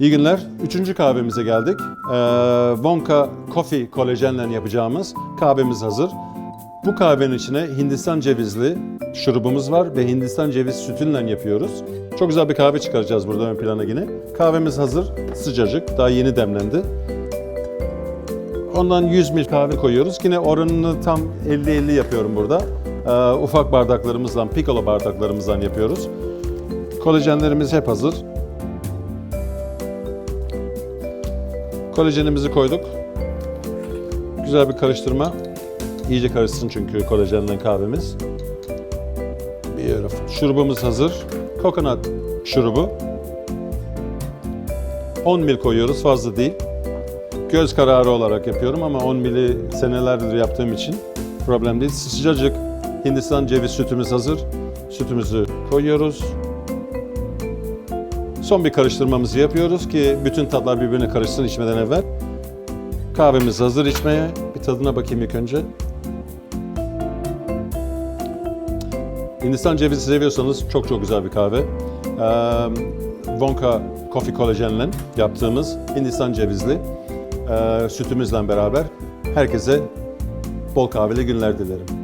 İyi günler. Üçüncü kahvemize geldik. Ee, Wonka Coffee kolajenle yapacağımız kahvemiz hazır. Bu kahvenin içine Hindistan cevizli şurubumuz var ve Hindistan ceviz sütünle yapıyoruz. Çok güzel bir kahve çıkaracağız burada ön plana yine. Kahvemiz hazır, sıcacık, daha yeni demlendi. Ondan 100 ml kahve koyuyoruz. Yine oranını tam 50-50 yapıyorum burada. Ee, ufak bardaklarımızdan, piccolo bardaklarımızdan yapıyoruz. Kolajenlerimiz hep hazır. Kolajenimizi koyduk. Güzel bir karıştırma. İyice karışsın çünkü kolajenle kahvemiz. Beautiful. Şurubumuz hazır. Coconut şurubu. 10 ml koyuyoruz, fazla değil. Göz kararı olarak yapıyorum ama 10 mili senelerdir yaptığım için problem değil. Sıcacık Hindistan ceviz sütümüz hazır. Sütümüzü koyuyoruz. Son bir karıştırmamızı yapıyoruz ki bütün tatlar birbirine karışsın içmeden evvel. Kahvemiz hazır içmeye. Bir tadına bakayım ilk önce. Hindistan cevizi seviyorsanız çok çok güzel bir kahve. Ee, Wonka Coffee Collagen'le yaptığımız Hindistan cevizli e, sütümüzle beraber herkese bol kahveli günler dilerim.